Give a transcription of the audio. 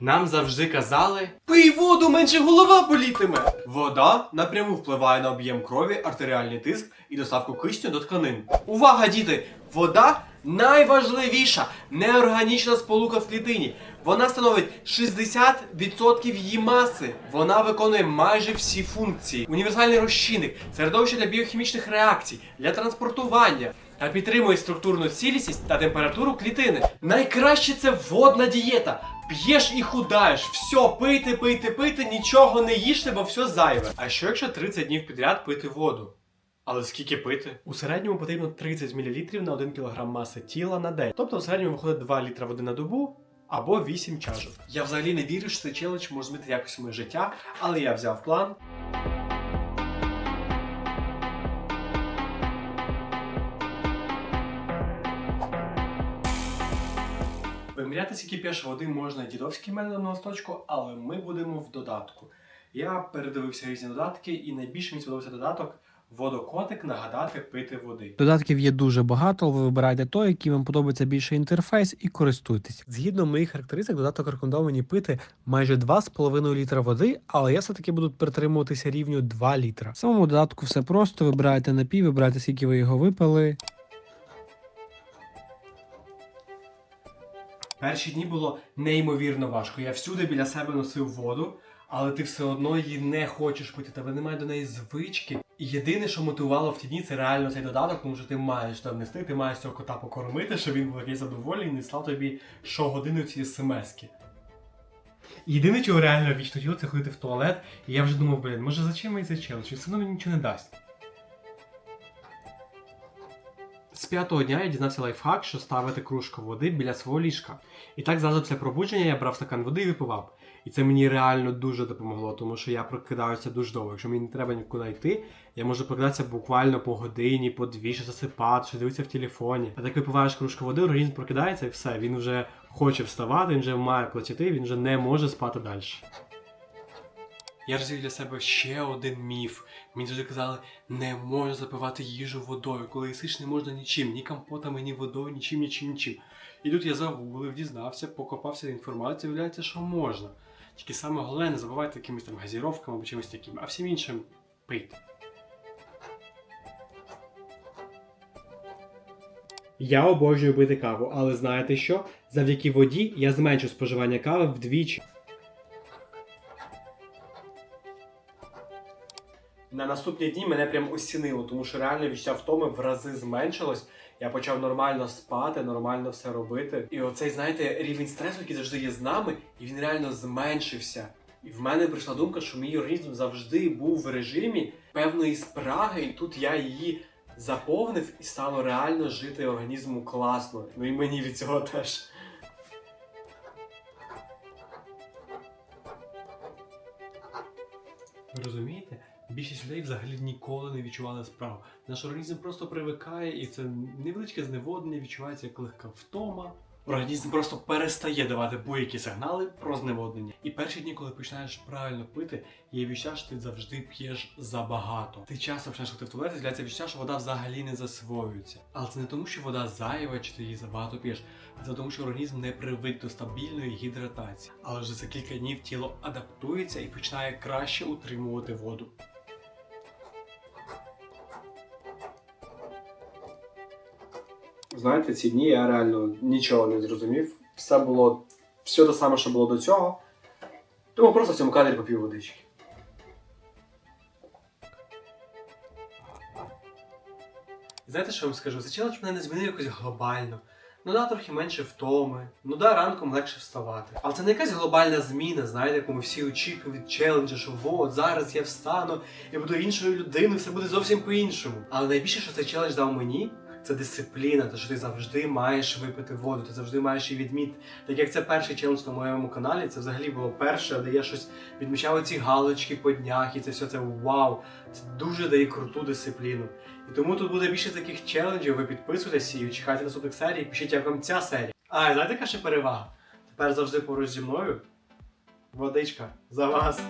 Нам завжди казали: пий воду, менше голова болітиме. Вода напряму впливає на об'єм крові, артеріальний тиск і доставку кисню до тканин. Увага, діти! Вода найважливіша неорганічна сполука в клітині. Вона становить 60% її маси. Вона виконує майже всі функції. Універсальний розчинник, середовище для біохімічних реакцій, для транспортування та підтримує структурну цілісність та температуру клітини. Найкраще це водна дієта. П'єш і худаєш. Все, пийте, пийте, пийте, нічого не їжте, бо все зайве. А що якщо 30 днів підряд пити воду? Але скільки пити? У середньому потрібно 30 мл на 1 кг маси тіла на день. Тобто в середньому виходить 2 літра води на добу або 8 чашок. Я взагалі не вірю, що цей челендж може змінити якось моє життя, але я взяв план. Виміряти скільки п'єш води можна дідовським методом на листочку, але ми будемо в додатку. Я передивився різні додатки, і найбільше мені сподобався додаток водокотик нагадати пити води. Додатків є дуже багато, ви вибираєте той, який вам подобається більше інтерфейс, і користуйтесь. Згідно моїх характеристик, додаток рекомендував мені пити майже 2,5 літра води, але я все-таки буду притримуватися рівню 2 літра. В самому додатку все просто: вибираєте напій, вибираєте, скільки ви його випили. Перші дні було неймовірно важко. Я всюди біля себе носив воду, але ти все одно її не хочеш пити, тебе немає до неї звички. І єдине, що мотивувало в ті дні, це реально цей додаток, тому що ти маєш там нести, ти маєш цього кота покормити, щоб він був якийсь задоволений і не слав тобі щогодини ці смски. Єдине, чого реально вічно хотіло, це ходити в туалет, і я вже думав, блін, може зачем мені цей? Він все одно мені нічого не дасть. З п'ятого дня я дізнався лайфхак, що ставити кружку води біля свого ліжка. І так зразу після пробудження я брав стакан води і випивав. І це мені реально дуже допомогло, тому що я прокидаюся дуже довго. Якщо мені не треба нікуди йти, я можу прокидатися буквально по годині, по дві, що засипати, що дивитися в телефоні. А так випиваєш кружку води, організм прокидається і все. Він вже хоче вставати, він вже має платити, він вже не може спати далі. Я розвів для себе ще один міф. Мені завжди казали, не можна запивати їжу водою. Коли їсиш, не можна нічим, ні компотами, ні водою, нічим, нічим, нічим. І тут я загуглив, дізнався, покопався інформацію, виявляється, що можна. Тільки саме головне, не забувайте якимись там газіровками або чимось таким, а всім іншим пийте. Я обожнюю пити каву, але знаєте що? Завдяки воді я зменшу споживання кави вдвічі. На наступні дні мене прям осінило, тому що реально відчуття втоми в рази зменшилось. Я почав нормально спати, нормально все робити. І оцей, знаєте, рівень стресу, який завжди є з нами, і він реально зменшився. І в мене прийшла думка, що мій організм завжди був в режимі певної спраги, і тут я її заповнив і стало реально жити організму класно. Ну і мені від цього теж. Розумієте? Більшість людей взагалі ніколи не відчували справ. Наш організм просто привикає, і це невеличке зневоднення відчувається як легка втома. Організм просто перестає давати будь-які сигнали про зневоднення. І перші дні, коли починаєш правильно пити, є відчуття, що ти завжди п'єш забагато. Ти часто починаєш ходити в туалет, з'являється відчуття, що вода взагалі не засвоюється. Але це не тому, що вода зайва, чи ти її забагато п'єш, а це тому, що організм не привик до стабільної гідратації. Але вже за кілька днів тіло адаптується і починає краще утримувати воду. Знаєте, ці дні я реально нічого не зрозумів. Все було все те саме, що було до цього. Тому просто в цьому кадрі попів водички. Знаєте, що я вам скажу? Цей челендж мене не змінив якось глобально. Ну да, трохи менше втоми. Ну да, ранком легше вставати. Але це не якась глобальна зміна, знаєте, яку ми всі очікуємо від челенджа, що от зараз я встану і буду іншою людиною, все буде зовсім по-іншому. Але найбільше, що цей челендж дав мені, це дисципліна, те, що ти завжди маєш випити воду, ти завжди маєш її відмітити. Так як це перший челендж на моєму каналі, це взагалі було перше, де я щось відмічав ці галочки по днях, і це все це вау. Це дуже дає круту дисципліну. І тому тут буде більше таких челенджів. Ви підписуйтесь і чекайте наступних серій, пишіть, як вам ця серія. А, і знаєте, яка ще перевага? Тепер завжди поруч зі мною. Водичка за вас.